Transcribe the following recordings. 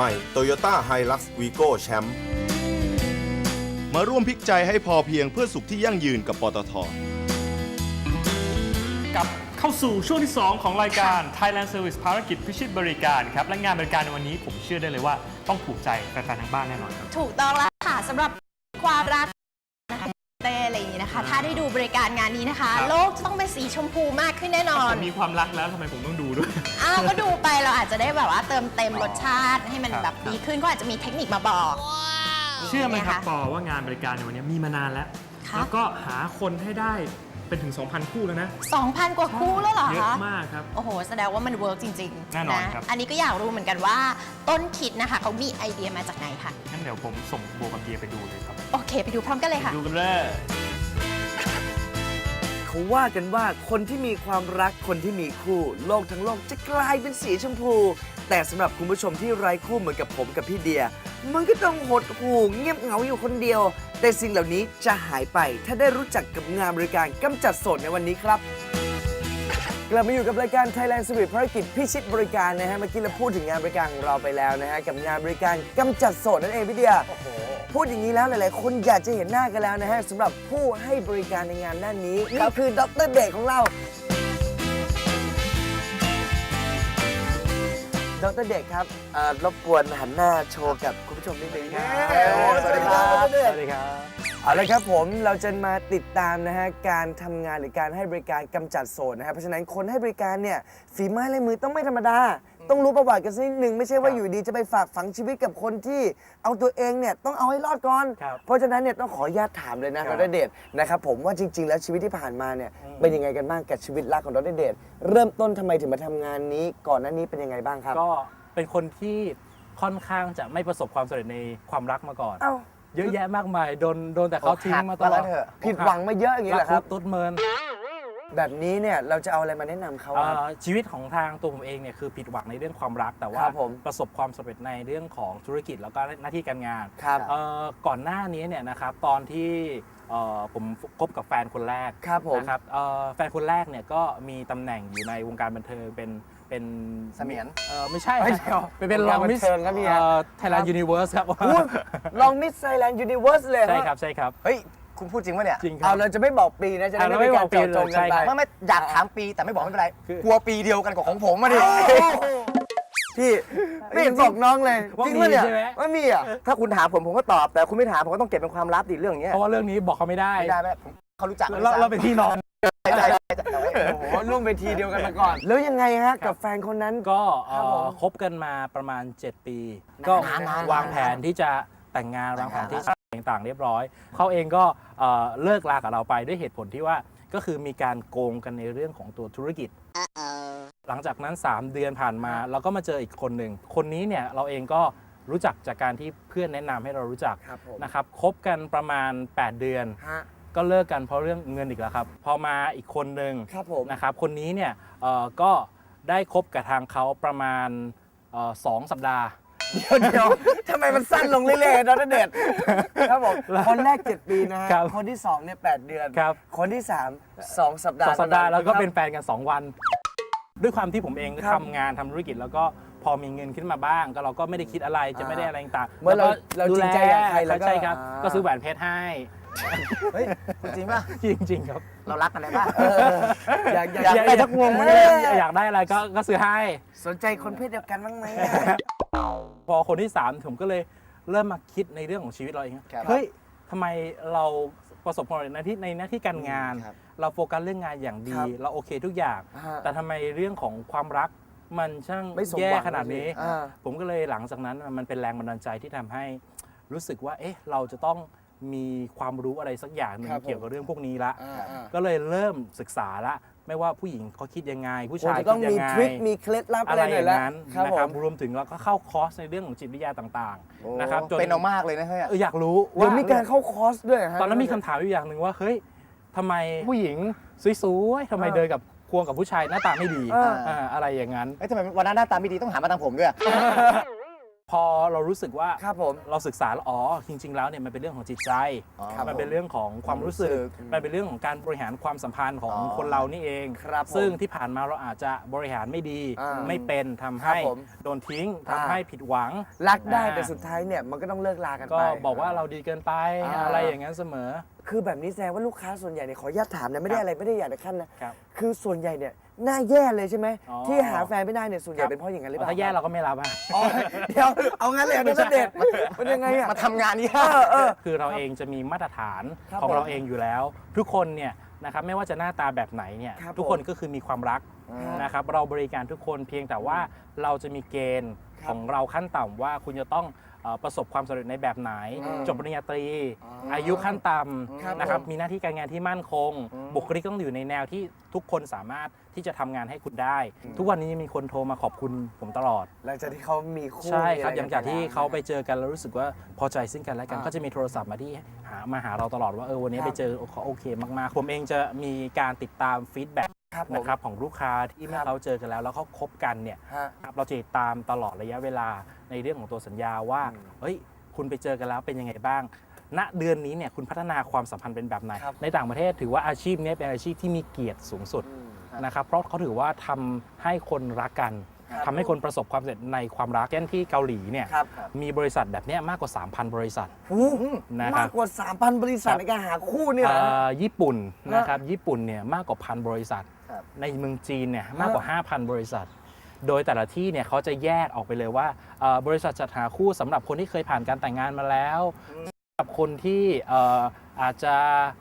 ม่ Toyota Hilux Vigo Champ มาร่วมพลิกใจให้พอเพียงเพื่อสุขที่ยั่งยืนกับปตท กลับเข้าสู่ช่วงที่ 2 ของรายการ Thailand Service ภารกิจพิชิตบริการครับ และงานบริการในวันนี้ผมเชื่อได้เลยว่าต้องถูกใจแฟนๆทางบ้านแน่นอนครับ ถูกต้องแล้วค่ะสำหรับความรัก คะถ้าได้ดูบริการงานนี้นะคะ ครับ โลกจะต้องเป็นสีชมพูมากขึ้นแน่นอน ผมมีความรักแล้วทำไมผมต้องดูด้วย อ้าวก็ดูไปเราอาจจะได้แบบว่าเติมเต็มรสชาติให้มันครับ แบบดีขึ้นก็อาจจะมีเทคนิคมาบอก เชื่อไหมครับนะะปอว่างานบริการในวันนี้มีมานานแล้ว ค่ะ แล้วก็หาคนให้ได้เป็นถึง 2,000 คู่แล้วนะ2,000 กว่าคู่แล้วเหรอเยอะคะ มากครับ โอ้โห แสดงว่ามันเวิร์กจริงๆแน่นอนครับ อันนี้ก็อยากรู้เหมือนกันว่า ต้นคิดนะคะเขามีไอเดียมาจากไหนคะงั้นเดี๋ยวผมส่งโบกับเดียไปดูเลยครับ โอเค ไปดูพร้อมกันเลยค่ะ ดูกันเลย เขาว่ากันว่าคนที่มีความรักคนที่มีคู่ โลกทั้งโลกจะกลายเป็นสีชมพู แต่สำหรับคุณผู้ชมที่ไร้คู่เหมือนกับผมกับพี่เดีย มันก็ต้องหดหู่เงียบเหงาอยู่คนเดียว แต่สิ่งเหล่านี้จะหายไปถ้าได้รู้จักกับงานบริการกำจัดโสดในวันนี้ครับ กลับมาอยู่กับรายการ Thailand Spirit ภารกิจพิชิตบริการนะฮะเมื่อกี้เราพูดถึงงานบริการของเราไปแล้วนะฮะกับงานบริการกำจัดโสดนั่นเองพี่เดีย พูดอย่างนี้แล้วหลายๆ คนอยากจะเห็นหน้ากันแล้วนะฮะสำหรับผู้ให้บริการในงานด้านนี้นี่คือดรเดชของเรา ดรเดชครับเอ่อรบกวนหันหน้าโชว์กับคุณผู้ชมนิดนึงนะสวัสดีครับดรเดช สวัสดีครับ เอาละครับผมเราจะมาติดตามนะฮะการทำงานหรือการให้บริการกำจัดโสดนะฮะเพราะฉะนั้นคนให้บริการเนี่ยฝีไม้ลายมือต้องไม่ธรรมดา ต้องรู้ประวัติกันสักนิดหนึ่งไม่ใช่ว่าอยู่ดีจะไปฝากฝังชีวิตกับคนที่เอาตัวเองเนี่ยต้องเอาให้รอดก่อน ครับเพราะฉะนั้นเนี่ยต้องขออนุญาตถามเลยนะดรเดชนะครับผมว่าจริง ๆ แล้วชีวิตที่ผ่านมาเนี่ยเป็นยังไงกันบ้างกับชีวิตรักของดรเดชเริ่มต้นทำไมถึงมาทำงานนี้ ก่อนหน้านี้เป็นยังไงบ้างครับ ก็เป็นคนที่ค่อนข้างจะไม่ประสบความสำเร็จในความรักมาก่อน เอ้า เยอะแยะมากมายโดนโดนแต่เขาทิ้งมาตลอดผิดหวังมาเยอะอย่างนี้เหรอครับตุ๊ดเมิน แบบนี้เนี่ยเราจะเอาอะไรมาแนะนำเขาเอ่ครับอชีวิตของทางตัวผมเองเนี่ยคือผิดหวังในเรื่องความรัก แต่ว่าครับผม ประสบความสำเร็จในเรื่องของธุรกิจแล้วก็หน้าที่การงานครับเอ่อก่อนหน้านี้เนี่ยนะครับตอนที่เอ่อผมคบกับแฟนคนแรกครับผม นะครับเอ่อแฟนคนแรกเนี่ยก็มีตำแหน่งอยู่ในวงการบันเทิงเป็นเป็นเสมียน เออไม่ใช่ไม่ใช่หรอเป็นเป็นวงรกาอรงบันมิสเทิงครับพี่ฮะ ไทยแลนด์ยูนิเวอร์สครับลองมิสไซแลนด์ยูนิเวอร์สเลยใช่ครับใช่ครับ เฮ้ย คุณพูดจริงปะเนี่ย จริงคเอารับ เราจะไม่บอกปีนะจะได้อะเราไม่ไม่มีบการอกปีเจาะจงกันใช่ไปครับไม่ไม่อยากถามปีแต่ไม่บอกไม่เป็นไร คือ กลัวปีเดียวกันกับของผมมาดิ พี่ไม่เห็นบอกน้องเลยว่าจริงมีปะเนี่ยใช่ไหม ว่ามีอะถ้าคุณถามผมผมก็ตอบ แต่คุณไม่ถามผมก็ต้องเก็บเป็นความลับดิเรื่องเนี้ยเพราะว่าเรื่องนี้บอกเขาไม่ได้ ไม่ได้ไหมผมเขารู้จักเราเราเป็นพี่น้องใช่ใช่ใช่ใช่แต่ว่าโอ้โหร่วมเวทีเดียวกันมาก่อน แล้วยังไงฮะกับแฟนคนนั้น ก็เอ่ครับผมอคบกันมาประมาณ 7 ปี ก็นานๆวางแผนที่จะแต่งงานวางแผนที่จะ ต่างๆเรียบร้อย เขาเองก็เอ่อเลิกลากับเราไปด้วยเหตุผลที่ว่าก็คือมีการโกงกันในเรื่องของตัวธุรกิจ หลังจากนั้น 3 เดือนผ่านมา เราก็มาเจออีกคนหนึ่ง คนนี้เนี่ยเราเองก็รู้จักจากการที่เพื่อนแนะนำให้เรารู้จักครับผมนะครับคบกันประมาณ 8 เดือน ฮะก็เลิกกันเพราะเรื่องเงินอีกแล้วครับ พอมาอีกคนหนึ่งครับผมนะครับคนนี้เนี่ยเอ่อก็ได้คบกับทางเขาประมาณเอ่อสองสัปดาห์ เดี๋ยวเดี๋ยวทำไมมันสั้นลงเรื่อยๆดรเดชครับผมคนแรก 7 ปีนะฮะครับคนที่2เนี่ย8เดือน ครับ คนที่ 3 2 สัปดาสห์องสัปดาห์ท่แล้วก็เป็นครับ แฟนกัน 2 วัน ด้วยความที่ผมเองครับทำงานทำธุรกิจแล้วก็พอมีเงินขึ้นมาบ้าง ก็เราก็ไม่ได้คิดอะไรจะไม่ได้อะไรต่างๆเมื่อเราแล้วก็เราจริงใจกับใครแล้วก็ใช่ครับอ่า ก็ซื้อแหวนเพชรให้ เฮ้ยคุณจริงป่ะ จริงๆครับเรารักกันเลยป่ะ อยากอยากอยากได้สักวงไหมเอออยากได้อะไรก็ก็ซื้อให้ สนใจคนเพศเดียวกันบ้างไหม พอคนที่ 3 ผมก็เลยเริ่มมาคิดในเรื่องของชีวิตเราเองครับเฮ้ยทำไมเราประสบความสำเร็จในที่ในหน้าที่การงาน ครับเราโฟกัสเรื่องงานอย่างดี ครับเราโอเคทุกอย่างฮะแต่ทำไมเรื่องของความรักมันช่างไม่สมแย่หวังขนาดนี้ อ่า ผมก็เลยหลังจากนั้นมันเป็นแรงบันดาลใจที่ทำให้รู้สึกว่า เอ๊ะ เราจะต้อง มีความรู้อะไรสักอย่างหนึ่งครับผม เกี่ยวกับเรื่องพวกนี้ละ อ่าอ่าก็เลยเริ่มศึกษาละไม่ว่าผู้หญิงเขาคิดยังไง ผู้ควรชายจะต้องคิดมียังไงทริคมีเคล็ดลับอะอะไรไรหอน่อยย่างละนั้นครับนะผครับมรวมถึงเราก็เข้าคอร์สในเรื่องของจิตวิทยาต่างโอ้ๆนะครับจนเป็นเอามากเลยนะเฮ้ย เอออยากรู้เดี๋ยวว่า มีการเข้าคอร์สด้วยเหรฮะ ตอนนั้นมีคำถามอยู่อย่างหนึ่งว่าเฮ้ยทำไมผู้หญิงสวยๆทำไมเออเดินกับควงกับผู้ชายหน้าตาไม่ดีเอออ่าอะไรอย่างนั้น เอ้ยทำไมวันนั้นหน้าตาไม่ดีต้องหามาทางผมด้วย พอเรารู้สึกว่าครับผม เราศึกษาแล้วอ๋อจริง ๆ แล้วเนี่ยมันเป็นเรื่องของจิตใจครับมันเป็นเรื่องของความรู้สึก ความรู้สึกมันเป็นเรื่องของการบริหารความสัมพันธ์ของอ๋อคนเรานี่เอง ครับผมซึ่งที่ผ่านมาเราอาจจะบริหารไม่ดีอ่าไม่เป็นทำให้ครับผมโดนทิ้งทำอ่า ให้ผิดหวัง รักได้อ่า แต่สุดท้ายเนี่ยมันก็ต้องเลิกลากันก็ไป บอกว่าเราดีเกินไปอ่า อะไรอย่างนั้นเสมอ คือแบบนี้แสดงว่าลูกค้าส่วนใหญ่เนี่ยขออนุญาตถามนะไม่ได้ครับอะไรไม่ได้อยากจะขั้นนะครับ คือส่วนใหญ่เนี่ย หน้าแย่เลยใช่ไหมอ๋อ ที่หาแฟนไม่ได้เนี่ยส่วนใหญ่เป็นเพราะอย่างนั้นหรือเปล่าถ้าแย่เราก็ไม่รับอะอ๋อเดี๋ยวเอางั้นเลยเหรอดรเดชมันยังไงอะมาทำงานนี้เออเออ คือเราเองจะมีมาตรฐานครับของผมเราเองอยู่แล้ว ทุกคนเนี่ยนะครับไม่ว่าจะหน้าตาแบบไหนเนี่ยครับทุกคนผมก็คือมีความรักครับนะครับเราบริการทุกคนเพียงแต่ว่าเราจะมีเกณฑ์ครับ ของเราขั้นต่ำว่าคุณจะต้อง เอ่อประสบความสำเร็จในแบบไหนอืมจบปริญญาตรีอ๋ออายุขั้นต่ครับำนะครับผมมีหน้าที่การงานที่มั่นคงบุคลิกต้องอยู่ในแนวที่ทุกคนสามารถที่จะทำงานให้คุณได้ทุกวันนี้ยังมีคนโทรมาขอบคุณผมตลอด หลังจากที่เขามีคู่ใช่ครับมีะอย่างจากที่นแล้วเขาไปเจอกันแล้วรู้สึกว่าพอใจซึ่งกันและกันอ่าก็จะมีโทรศัพท์มาที่หามาหาเราตลอดว่าเออวันนี้ครับ ไปเจอเขาโอเคมากๆ ผมเองจะมีการติดตามฟีดแบ็ก ครับผมนะครับของลูกค้าที่เมื่ครัอบเขาเจอกันแล้ว แล้วเขาคบกันเนี่ยฮะ ครับเราจะติดตามตลอดระยะเวลาในเรื่องของตัวสัญญาว่าอืมเฮ้ยคุณไปเจอกันแล้วเป็นยังไงบ้าง ณเดือนนี้เนี่ยคุณพัฒนาความสัมพันธ์เป็นแบบไหน ครับ ในต่างประเทศถือว่าอาชีพเนี้เป็นอาชีพที่มีเกียรติสูงสุด อืม นะครับเพราะเขาถือว่าทำให้คนรักกันครับ ทำให้คนประสบความสำเร็จในความรักเช่นที่เกาหลีเนี่ยครับ มีบริษัทแบบเนี้ยมากกว่า 3,000 บริษัท โอ้โหนะครับ มากกว่า 3,000 บริษัทครับในการหาคู่เนี่ยเหรอ เอ่อญี่ปุ่นนะครับญี่ปุ่นเนี่ยมากกว่าพันบริษัท ครับ ในเมืองจีนเนี่ยมากกว่า 5,000 บริษัท โดยแต่ละที่เนี่ยเขาจะแยกออกไปเลยว่าเอ่อบริษัทจัดหาคู่สำหรับคนที่เคยผ่านการแต่งงานมาแล้วสำหรับคนที่เอ่อ อาจจะ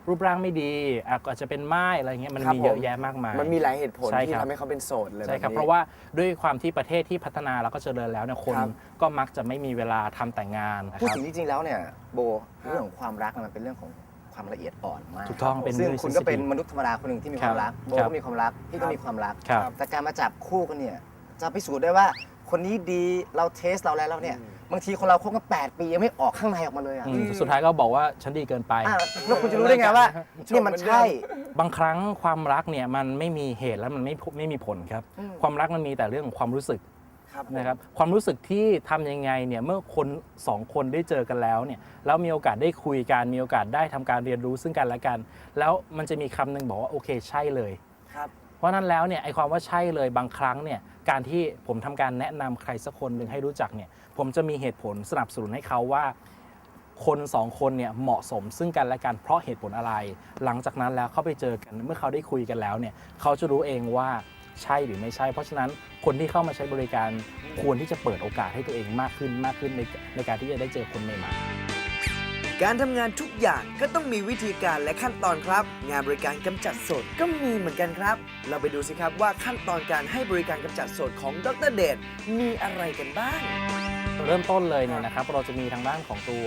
รูปร่างไม่ดีอาจจะเป็นไม้อะไรเงี้ยมันครับมีเยผอะมแยะมากมาย มันมีหลายเหตุผลใช่ที่ครับ ทำให้เขาเป็นโสดเลยใช่ครับ แนี้ เพราะว่าด้วยความที่ประเทศที่พัฒนาแล้วก็เจริญแล้วเนี่ยคนครับ ก็มักจะไม่มีเวลาทำแต่งงานนะคพูดรับ ถึงจริงๆแล้วเนี่ยโบเรื่องของความรักมันเป็นเรื่องของความละเอียดอ่อนมากถูกต้องเป็นซึ่งเรื่องคุณก็เป็น sensitive มนุษย์ธรรมดาคนหนึ่งที่มีความรักโบครับก็มีความรักพี่ก็มีความรัก ครับ แต่การมาจับคู่กันเนี่ยจะพิสูจน์ได้ว่าคนนี้ดีเราเทสเราแล้วแล้วเนี่ย บางทีคนเราคบกัน8ปียังไม่ออกข้างในออกมาเลยอะอืมสุดท้ายก็บอกว่าฉันดีเกินไป อะแล้วคุณจะรู้ได้ไงว่านี่มันใช่ บางครั้งความรักเนี่ยมันไม่มีเหตุและมันไม่ไม่มีผลครับ อืม ความรักมันมีแต่เรื่องของความรู้สึกครับนะครับ ความรู้สึกที่ทำยังไงเนี่ยเมื่อคนสองคนได้เจอกันแล้วเนี่ยแล้วมีโอกาสได้คุยกันมีโอกาสได้ทำการเรียนรู้ซึ่งกันและกัน แล้วมันจะมีคำหนึ่งบอกว่าโอเคใช่เลย ครับ เพราะฉะนั้นแล้วเนี่ยไอความว่าใช่เลยบางครั้งเนี่ยการที่ผมทำการแนะนำใครสักคนหนึ่งให้รู้จักเนี่ย ผมจะมีเหตุผลสนับสนุนให้เขาว่า คนสองคนเนี่ยเหมาะสมซึ่งกันและกันเพราะเหตุผลอะไร หลังจากนั้นแล้วเขาไปเจอกันเมื่อเขาได้คุยกันแล้วเนี่ยเขาจะรู้เองว่าใช่หรือไม่ใช่ เพราะฉะนั้นคนที่เข้ามาใช้บริการควรที่จะเปิดโอกาสให้ตัวเองมากขึ้นมากขึ้นในในการที่จะได้เจอคนใหม่ๆ การทำงานทุกอย่างก็ต้องมีวิธีการและขั้นตอนครับ งานบริการกำจัดโสดก็มีเหมือนกันครับ เราไปดูสิครับว่าขั้นตอนการให้บริการกำจัดโสดของดรเดชมีอะไรกันบ้าง เริ่มต้นเลยเนี่ยนะครับเราจะมีทางด้านของตัว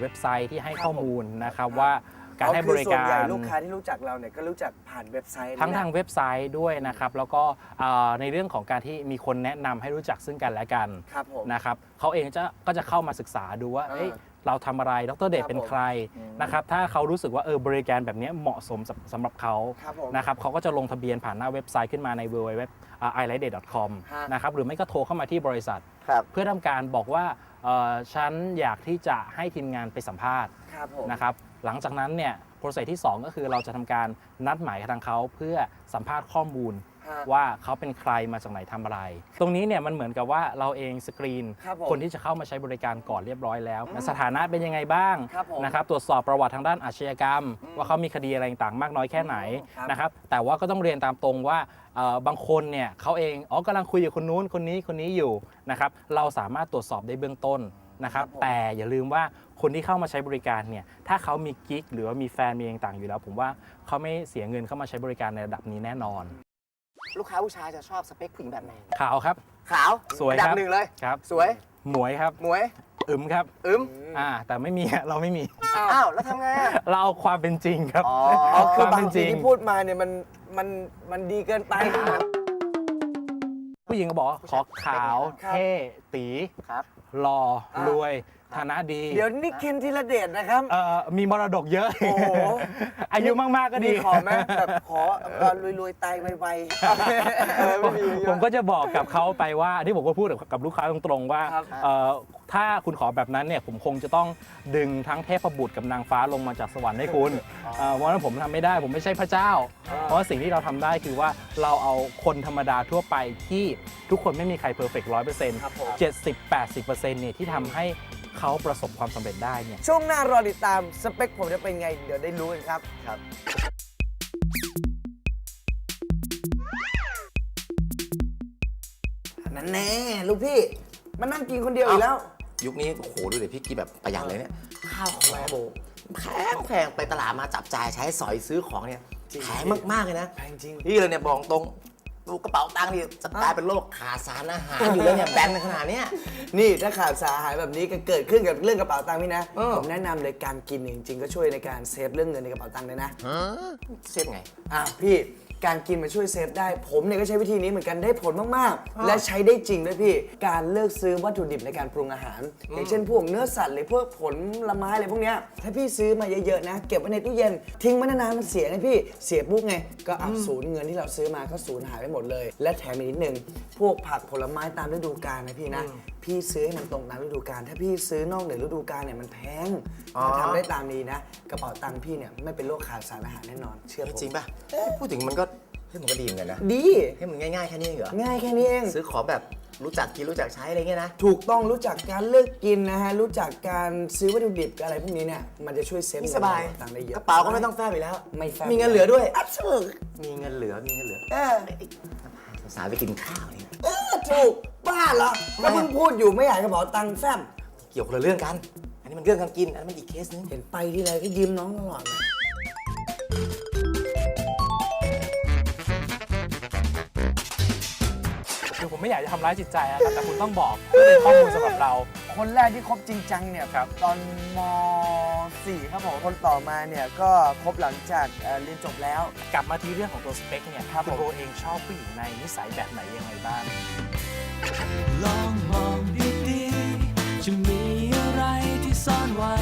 เว็บไซต์ที่ให้ข้อมูลนะครับว่าการให้บริอ๋อคือส่วนกาใหญ่รลูกค้าที่รู้จักเราเนี่ยก็รู้จักผ่านเว็บไซต์ทั้งทางเว็บไซต์ด้วยนะครับ แล้วก็ในเรื่องของการที่มีคนแนะนำให้รู้จักซึ่งกันและกันนะครับเขาเองจะก็จะเข้ามาศึกษาดูว่าเอ้เราทำอะไร ดรเดชเป็นใครนะครับ ถ้าเขารู้สึกว่าเออบริการแบบนี้เหมาะสมสำสำหรับเขานะครับเขาก็จะลงทะเบียนผ่านหน้าเว็บไซต์ขึ้นมาใน www i l i g h t d a y c o m นะครับ หรือไม่ก็โทรเข้ามาที่บริษัท ครับเพื่อทำการบอกว่าเอ่อฉันอยากที่จะให้ทีมงานไปสัมภาษณ์ครับผมนะครับหลังจากนั้นเนี่ยโปรเซสที่ 2 ก็คือเราจะทำการนัดหมายกับทางเขาเพื่อสัมภาษณ์ข้อมูล ฮะว่าเขาเป็นใครมาจากไหนทำอะไร ตรงนี้เนี่ยมันเหมือนกับว่าเราเองสกรีนครับผมคนที่จะเข้ามาใช้บริการก่อนเรียบร้อยแล้วสถานะเป็นยังไงบ้างครับผมนะครับตรวจสอบประวัติทางด้านอาชญากรรม ว่าเขามีคดีอะไรต่างๆมากน้อยแค่ไหนครับ นะครับแต่ว่าก็ต้องเรียนตามตรงว่าเอ่อบางคนเนี่ยเขาเองอ๋อกำลังคุยกับคนนู้นคนนี้คนนี้อยู่นะครับเราสามารถตรวจสอบได้เบื้องต้นนะครับแต่อย่าลืมว่าคนที่เข้ามาใช้บริการเนี่ยถ้าเขามีกิ๊กหรือว่ามีแฟนมีอะไรต่างๆอยู่แล้ว ผมว่าเขาไม่เสียเงินเข้ามาใช้บริการในระดับนี้แน่นอน ลูกค้าผู้ชายจะชอบสเปคผู้หญิงแบบไหนขาวครับ ขาวสวยอันดัครับหนึ่งเลย ครับ สวยหมวยครับ หมวย อึมครับ อึมอ่า แต่ไม่มี เราไม่มี อ้าว แล้วทำไงอะเราเอาความเป็นจริงครับ อ๋อ อ๋อ คืคอวามบาเป็งนจทีริง ที่พูดมาเนี่ยมันมันมันดีเกินไป ผู้หญิงก็บอกว่าขอขาวครับเท่ ตี ครับ หล่ออะรวยฐานะดีเดี๋ยวนี่เคนธีรเดชนะครับ เอ่อมีมรดกเยอะ โอ้โห อายุมาก ๆ ก็ดี มีขอไหมแบบขอเอ่อรวยๆตายไวๆเออไม่มี ผมก็จะบอกกับเขาไปว่าที่ผมก็พูดกับลูกค้าตรงๆว่าครับ เอ่อ ถ้าคุณขอแบบนั้นเนี่ยผมคงจะต้องดึงทั้งเทพบุตรกับนางฟ้าลงมาจากสวรรค์ให้คุณเอ่อเพราะฉะนั้นผมทำไม่ได้ผมไม่ใช่พระเจ้า เพราะว่าสิ่งที่เราทำได้คือว่าเราเอาคนธรรมดาทั่วไปที่ทุกคนไม่มีใครเพอร์เฟกต์ร้อยเปอร์เซ็นต์ครับผม เจ็ดสิบแปดสิบเปอร์เซ็นต์เนี่ยที่ทำให้เขาประสบความสำเร็จได้เนี่ย ช่วงหน้ารอติดตามสเปคผมจะเป็นไง เดี๋ยวได้รู้กันครับ ครับ นั่นแน่ลูกพี่มานั่งกินคนเดียวอีกแล้ว ยุคนี้โอ้โหดูเดี๋ยวพี่กินแบบประหยัดเลยเนี่ยข้าวของโบแพงแพงไปตลาดมาจับจ่ายใช้สอยซื้อของเนี่ยจริง แพงมากๆเลยนะแพงจริง พี่เลยเนี่ยบอกตรงดูกระเป๋าตังค์นี่จะกลายเป็นโรคขาดสารอาหารอยู่แล้วเนี่ยแบนขนาดเนี้ย นี่ถ้าขาดสารอาหารแบบนี้ก็เกิดขึ้นกับเรื่องกระเป๋าตังค์พี่นะ เออ ผมแนะนำเลยการกินเนี่ยจริงๆก็ช่วยในการเซฟเรื่องเงินในกระเป๋าตังค์เลยนะ เซฟไง อะพี่ การกินมาช่วยเซฟได้ ผมเนี่ยก็ใช้วิธีนี้เหมือนกันได้ผลมากๆ และใช้ได้จริงด้วยพี่ การเลิกซื้อวัตถุดิบในการปรุงอาหาร อย่างเช่นพวกเนื้อสัตว์หรือพวกผลไม้อะไรพวกเนี้ยถ้าพี่ซื้อมาเยอะๆนะเก็บไว้ในตู้เย็นทิ้งไว้นานๆมันเสียไงพี่เสียปุ๊บไงก็เอาสูญเงินที่เราซื้อมาก็สูญหายไปหมดเลย และแถมอีกนิดนึงพวกผักผลไม้ตามฤดูกาลนะพี่นะพี่ซื้อให้มันตรงตามฤดูกาลถ้าพี่ซื้อนอกเหนือฤดูกาลเนี่ยมันแพงอ๋อ ถ้าทำได้ตามนี้นะ กระเป๋าตังค์พี่เนี่ยไม่เป็นโรคขาดสารอาหารแน่นอน เชื่อผมจริงป่ะพูดถึงมันก็เฮ้ยมันก็ดีเหมือนกันนะดี ให้มันง่ายๆแค่นี้เองเหรอง่ายแค่นี้เอง ซื้อของแบบรู้จักกินรู้จักใช้อะไรเงี้ยนะ ถูกต้องรู้จักการเลือกกินนะฮะ รู้จักการซื้อวัตถุดิบอะไรพวกนี้เนี่ย มันจะช่วยเซฟนี่เงินสบายในกระเป๋ตังค์ได้เยอะ กระเป๋าก็ไม่ต้องแฟบอีกแล้ว ไม่แฟบ มีเงินเหลือด้วย อัพสุดมีเงินเหลือมีเงินเหลือ เออ สาวไปกินข้าวเนี่ยเออถูกบ้าเหรอก็เพิ่งพูดอยู่ไม่อยากกระเป๋าตังค์แฟบเกี่ยวคนละเรื่องกัน อันนี้มันเรื่องการกิน อันนั้นมันอีกเคสนึง เห็นไปที่ไรก็ยืมน้องตลอดเลยคือผมไม่อยากจะทำร้ายจิตใจนะครับแต่คุณต้องบอกเพื่อเป็นข้อมูลสำหรับเรา คนแรกที่คบจริงจังเนี่ยครับ ตอนม 4 ครับผมคนต่อมาเนี่ยก็คบหลังจากเรียนจบแล้ว กลับมาที่เรื่องของตัวสเปคเนี่ยครับณผม โบเองชอบผู้หญิงในนิสัยแบบไหนยังไงบ้าง ลองมองดีๆ จะมีอะไรที่ซ่อนไว้